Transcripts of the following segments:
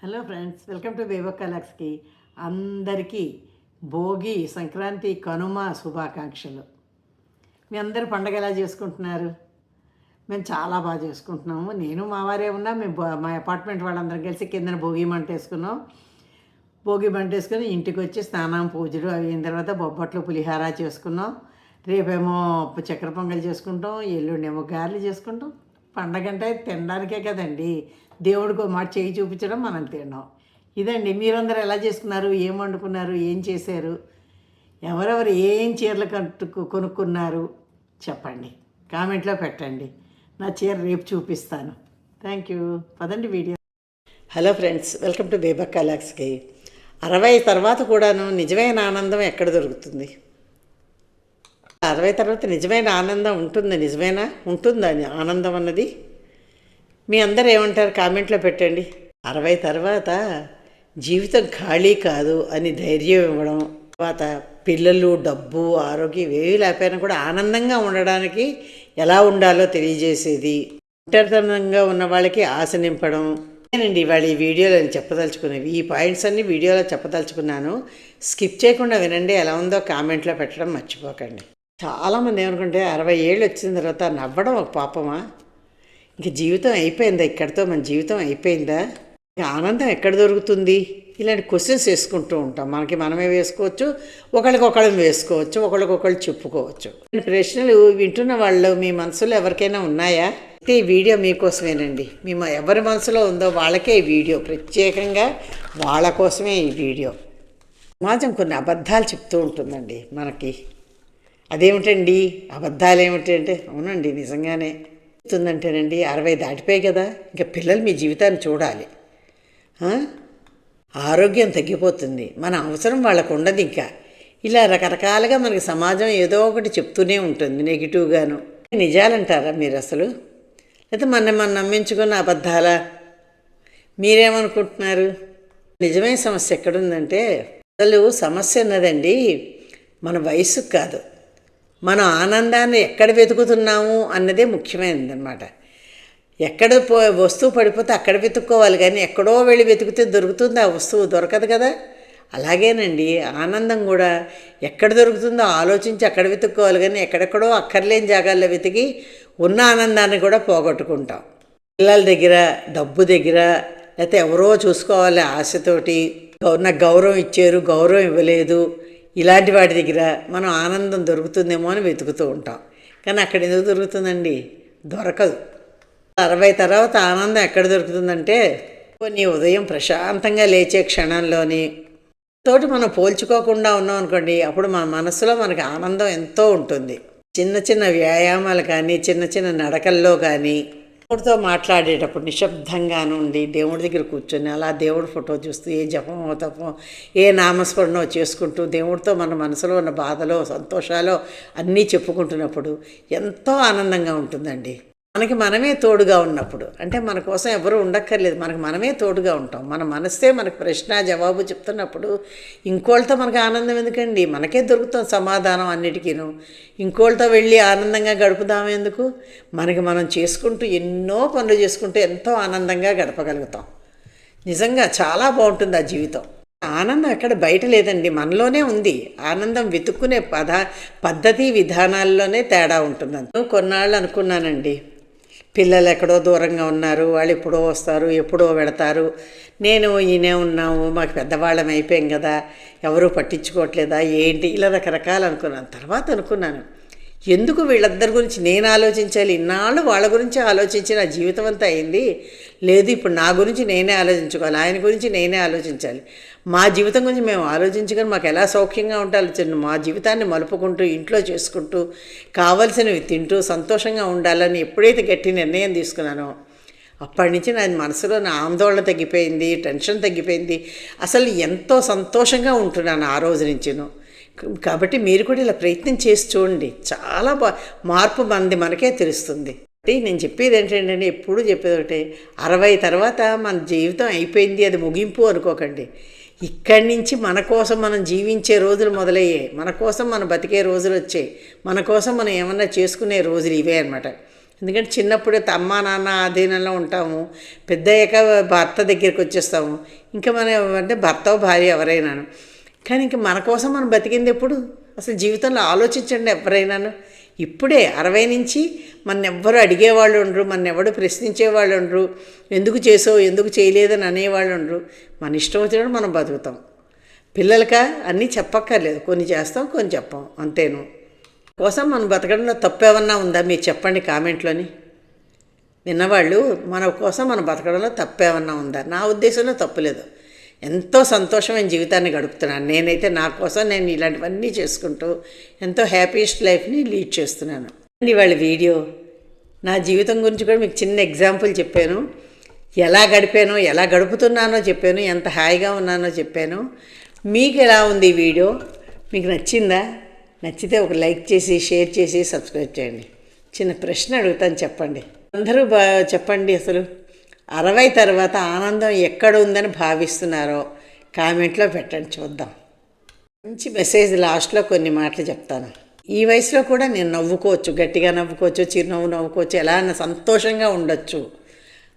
Hello friends welcome to వేవో కలక్స్కి అందరికీ భోగి సంక్రాంతి కనుమ శుభాకాంక్షలు. మీ అందరు పండగ ఎలా చేసుకుంటున్నారు? మేము చాలా బాగా చేసుకుంటున్నాము. నేను మా వారే ఉన్నా మేము మా అపార్ట్మెంట్ వాళ్ళందరం కలిసి కిందన భోగి మంట వేసుకున్నాం. భోగి మంట వేసుకుని ఇంటికి వచ్చి స్నానం పూజలు అవి అయిన తర్వాత బొబ్బట్లు పులిహార చేసుకున్నాం. రేపేమో చక్కెర పొంగల్ చేసుకుంటాం. ఎల్లుండేమో గారెలు చేసుకుంటాం. పండగ అంటే తినడానికే కదండి. దేవుడికి ఒక మాట చేయి చూపించడం మనం తినడం. ఇదండి మీరందరూ ఎలా చేసుకున్నారు? ఏం వండుకున్నారు? ఏం చేశారు? ఎవరెవరు ఏం చీరలు కట్టు కొనుక్కున్నారు? చెప్పండి. కామెంట్లో పెట్టండి. నా చీర రేపు చూపిస్తాను. Thank you. పదండి video. Hello friends welcome to బేబక్ కలాక్స్కి. అరవై తర్వాత కూడాను నిజమైన ఆనందం ఎక్కడ దొరుకుతుంది? అరవై తర్వాత నిజమైన ఆనందం ఉంటుంది? నిజమేనా? ఉంటుందా ఆనందం అన్నది? మీ అందరు ఏమంటారు? కామెంట్లో పెట్టండి. అరవై తర్వాత జీవితం ఖాళీ కాదు అని ధైర్యం ఇవ్వడం తర్వాత పిల్లలు డబ్బు ఆరోగ్యం ఏవి లేకపోయినా కూడా ఆనందంగా ఉండడానికి ఎలా ఉండాలో తెలియజేసేది. ఒంటరితనంగా ఉన్న వాళ్ళకి ఆశ నింపడం. నేనండి ఇవాళ ఈ వీడియోలో నేను చెప్పదలుచుకునేవి ఈ పాయింట్స్ అన్ని వీడియోలో చెప్పదలుచుకున్నాను. స్కిప్ చేయకుండా వినండి. ఎలా ఉందో కామెంట్లో పెట్టడం మర్చిపోకండి. చాలామంది ఏమనుకుంటే అరవై ఏళ్ళు వచ్చిన తర్వాత నవ్వడం ఒక పాపమా? ఇంక జీవితం అయిపోయిందా ఇక్కడితో? మన జీవితం అయిపోయిందా? ఆనందం ఎక్కడ దొరుకుతుంది? ఇలాంటి క్వశ్చన్స్ వేసుకుంటూ ఉంటాం. మనకి మనమే వేసుకోవచ్చు ఒకళ్ళకొకళ్ళం వేసుకోవచ్చు ఒకళ్ళకొకళ్ళు చెప్పుకోవచ్చు. ప్రశ్నలు వింటున్న వాళ్ళు మీ మనసులో ఎవరికైనా ఉన్నాయా? అయితే ఈ వీడియో మీకోసమేనండి. మీ ఎవరి మనసులో ఉందో వాళ్ళకే ఈ వీడియో. ప్రత్యేకంగా వాళ్ళ కోసమే ఈ వీడియో. సమాజం కొన్ని అబద్ధాలు చెప్తూ ఉంటుందండి మనకి. అదేమిటండి? అబద్ధాలు ఏమిటంటే అవునండి నిజంగానే. చెప్తుందంటేనండి అరవై దాటిపోయి కదా ఇంకా పిల్లలు మీ జీవితాన్ని చూడాలి. ఆరోగ్యం తగ్గిపోతుంది. మన అవసరం వాళ్ళకు ఉండదు ఇంకా. ఇలా రకరకాలుగా మనకి సమాజం ఏదో ఒకటి చెప్తూనే ఉంటుంది నెగిటివ్గాను. నిజాలంటారా మీరు అసలు? లేకపోతే మన మనం నమ్మించుకున్న అబద్ధాలా? మీరేమనుకుంటున్నారు? నిజమైన సమస్య ఎక్కడుందంటే అసలు సమస్య ఉన్నదండి మన వయసు కాదు. మనం ఆనందాన్ని ఎక్కడ వెతుకుతున్నాము అన్నదే ముఖ్యమైనది అనమాట ఎక్కడ పో వస్తువు పడిపోతే అక్కడ వెతుక్కోవాలి కానీ ఎక్కడో వెళ్ళి వెతికితే దొరుకుతుంది ఆ వస్తువు దొరకదు కదా. అలాగేనండి ఆనందం కూడా ఎక్కడ దొరుకుతుందో ఆలోచించి అక్కడ వెతుక్కోవాలి కానీ ఎక్కడెక్కడో అక్కర్లేని జాగాల్లో వెతికి ఉన్న ఆనందాన్ని కూడా పోగొట్టుకుంటాం. పిల్లల దగ్గర డబ్బు దగ్గర లేకపోతే ఎవరో చూసుకోవాలి ఆశతోటి నాకు గౌరవం ఇచ్చారు గౌరవం ఇవ్వలేదు ఇలాంటి వాటి దగ్గర మనం ఆనందం దొరుకుతుందేమో అని వెతుకుతూ ఉంటాం. కానీ అక్కడ ఎందుకు దొరుకుతుందండి? దొరకదు. అరవై తర్వాత ఆనందం ఎక్కడ దొరుకుతుందంటే కొన్ని ఉదయం ప్రశాంతంగా లేచే క్షణంలోని. తోటి మనం పోల్చుకోకుండా ఉన్నాం అనుకోండి అప్పుడు మన మనసులో మనకి ఆనందం ఎంతో ఉంటుంది. చిన్న చిన్న వ్యాయామాలు కానీ చిన్న చిన్న నడకల్లో కానీ దేవుడితో మాట్లాడేటప్పుడు నిశ్శబ్దంగా ఉండి దేవుడి దగ్గర కూర్చొని అలా దేవుడి ఫోటో చూస్తూ ఏ జపమో తపమో ఏ నామస్మరణో చేసుకుంటూ దేవుడితో మన మనసులో ఉన్న బాధలో సంతోషాలో అన్నీ చెప్పుకుంటున్నప్పుడు ఎంతో ఆనందంగా ఉంటుందండి. మనకి మనమే తోడుగా ఉన్నప్పుడు అంటే మన కోసం ఎవరు ఉండక్కర్లేదు మనకి మనమే తోడుగా ఉంటాం. మన మనస్తే మనకు ప్రశ్న జవాబు చెప్తున్నప్పుడు ఇంకోళ్ళతో మనకు ఆనందం ఎందుకండి? మనకే దొరుకుతాం సమాధానం అన్నిటికీను. ఇంకోళ్ళతో వెళ్ళి ఆనందంగా గడుపుదాం ఎందుకు? మనకి మనం చేసుకుంటూ ఎన్నో పనులు చేసుకుంటూ ఎంతో ఆనందంగా గడపగలుగుతాం. నిజంగా చాలా బాగుంటుంది ఆ జీవితం. ఆనందం అక్కడ బయట లేదండి మనలోనే ఉంది. ఆనందం వెతుక్కునే పద పద్ధతి విధానాల్లోనే తేడా ఉంటుందని కొన్నాళ్ళు అనుకున్నానండి. పిల్లలు ఎక్కడో దూరంగా ఉన్నారు వాళ్ళు ఎప్పుడో వస్తారు ఎప్పుడో పెడతారు నేను ఈయనే ఉన్నాము మాకు పెద్దవాళ్ళం అయిపోయాం కదా ఎవరూ పట్టించుకోవట్లేదా ఏంటి? ఇలా రకరకాలు అనుకున్నాను. తర్వాత అనుకున్నాను. ఎందుకు వీళ్ళందరి గురించి నేను ఆలోచించాలి? ఇన్నాళ్ళు వాళ్ళ గురించి ఆలోచించి నా జీవితం అంతా అయింది. లేదు ఇప్పుడు నా గురించి నేనే ఆలోచించుకోవాలి. ఆయన గురించి నేనే ఆలోచించాలి. మా జీవితం గురించి మేము ఆలోచించుకొని మాకు ఎలా సౌఖ్యంగా ఉండాలి? చిన్న మా జీవితాన్ని మలుపుకుంటూ ఇంట్లో చేసుకుంటూ కావలసినవి తింటూ సంతోషంగా ఉండాలని ఎప్పుడైతే గట్టి నిర్ణయం తీసుకున్నానో అప్పటి నుంచి నా మనసులో నా ఆందోళన తగ్గిపోయింది టెన్షన్ తగ్గిపోయింది. అసలు ఎంతో సంతోషంగా ఉంటున్నాను ఆ రోజు నుంచిను. కాబట్టి మీరు కూడా ఇలా ప్రయత్నం చేసి చూడండి. చాలా బా మార్పు మంది మనకే తెలుస్తుంది. నేను చెప్పేది ఏంటంటే ఎప్పుడు చెప్పేది ఒకటే అరవై తర్వాత మన జీవితం అయిపోయింది అది ముగింపు అనుకోకండి. ఇక్కడి నుంచి మన కోసం మనం జీవించే రోజులు మొదలయ్యాయి. మన కోసం మనం బతికే రోజులు వచ్చాయి. మన కోసం మనం ఏమన్నా చేసుకునే రోజులు ఇవే అనమాట ఎందుకంటే చిన్నప్పుడు అమ్మ నాన్న ఆధీనంలో ఉంటాము. పెద్దయ్యాక భర్త దగ్గరికి వచ్చేస్తాము. ఇంకా మనం అంటే భర్త భార్య ఎవరైనాను. కానీ ఇంక మన కోసం మనం బతికింది ఎప్పుడు? అసలు జీవితంలో ఆలోచించండి ఎవరైనాను. ఇప్పుడే అరవై నుంచి మన ఎవ్వరు అడిగేవాళ్ళు ఉండరు మన ఎవడు ప్రశ్నించేవాళ్ళు ఉండరు. ఎందుకు చేసావు ఎందుకు చేయలేదని అనేవాళ్ళు ఉండరు. మన ఇష్టం వచ్చినప్పుడు మనం బతుకుతాం. పిల్లలక అన్నీ చెప్పక్కర్లేదు. కొన్ని చేస్తాం కొన్ని చెప్పాం. అంతేను. కోసం మనం బతకడంలో తప్పేమన్నా ఉందా? మీరు చెప్పండి కామెంట్లోని. విన్నవాళ్ళు మన కోసం మనం బతకడంలో తప్పేమన్నా ఉందా? నా ఉద్దేశంలో తప్పులేదు. ఎంతో సంతోషమైన జీవితాన్ని గడుపుతున్నాను. నేనైతే నా కోసం నేను ఇలాంటివన్నీ చేసుకుంటూ ఎంతో హ్యాపీయెస్ట్ లైఫ్ని లీడ్ చేస్తున్నాను. ఇవాళ వీడియో. నా జీవితం గురించి కూడా మీకు చిన్న ఎగ్జాంపుల్ చెప్పాను. ఎలా గడిపాను ఎలా గడుపుతున్నానో చెప్పాను ఎంత హాయిగా ఉన్నానో చెప్పాను. మీకు ఎలా ఉంది ఈ వీడియో? మీకు నచ్చిందా? నచ్చితే ఒక లైక్ చేసి షేర్ చేసి సబ్స్క్రైబ్ చేయండి. చిన్న ప్రశ్న అడుగుతాను చెప్పండి. అందరూ బా చెప్పండి అసలు. అరవై తర్వాత ఆనందం ఎక్కడ ఉందని భావిస్తున్నారో కామెంట్లో పెట్టండి చూద్దాం. మంచి మెసేజ్ లాస్ట్లో కొన్ని మాటలు చెప్తాను. ఈ వయసులో కూడా నేను నవ్వుకోవచ్చు గట్టిగా నవ్వుకోవచ్చు చిరునవ్వు నవ్వుకోవచ్చు ఎలా సంతోషంగా ఉండొచ్చు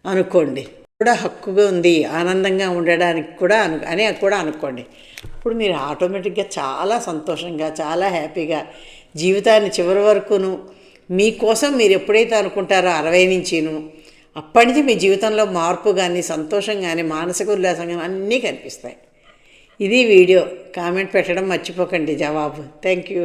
అనుకోండి. కూడా హక్కుగా ఉంది ఆనందంగా ఉండడానికి కూడా అను అని కూడా అనుకోండి. ఇప్పుడు మీరు ఆటోమేటిక్గా చాలా సంతోషంగా చాలా హ్యాపీగా జీవితాన్ని చివరి వరకును మీకోసం మీరు ఎప్పుడైతే అనుకుంటారో అరవై నుంచిను అప్పటి నుంచి మీ జీవితంలో మార్పు కానీ సంతోషం కానీ మానసిక ఉల్లాసం కానీ అన్నీ కనిపిస్తాయి. ఇది వీడియో. కామెంట్ పెట్టడం మర్చిపోకండి జవాబు. Thank you